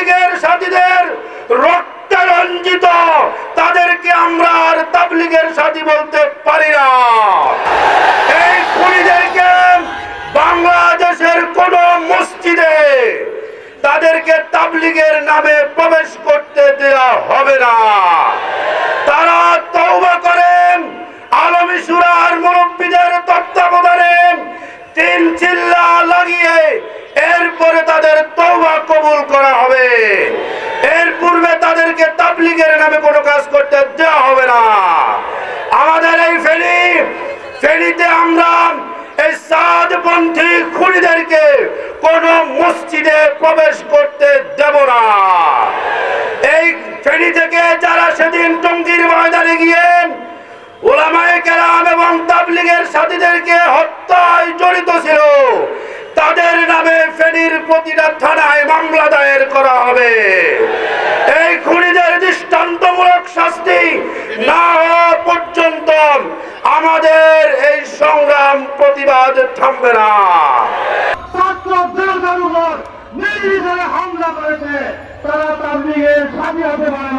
তাবলিগের সাথীদের রক্ত রঞ্জিত, তাদেরকে আমরা আর তাবলিগের সাথী বলতে পারি না। এই খুনিদেরকে বাংলাদেশের কোন মসজিদে তাদেরকে তাবলিগের নামে প্রবেশ করতে দেওয়া হবে না। তারা তৌবা করেন, আলমী সুরার মুরব্বীদের তত্ত্বাবধানে তিন চিল্লা লাগিয়ে এরপরে তাদের পূর্বে তাদেরকে তাবলিগের নামে কোনো কাজ করতে দেওয়া হবে না। আমাদের এই ফেরি ফেরিতে আমরা এই সাদপন্থী খুনিদেরকে কোন মসজিদে প্রবেশ করতে দেব না। এই ফেরি থেকে যারা সেদিন টঙ্গির ময়দানে গিয়ে ওলামায়ে কেরাম এবং তাবলিগের সাথীদেরকে হত্যায় জড়িত ছিল, তাদের নামে ফেনীর প্রতিটা থানায় মামলা দায়ের করা হবে। পর্যন্ত আমাদের এই সংগ্রাম প্রতিবাদ থামবে না। হামলা করেছে তারা তাবলিগের স্বাধীন হতে পারে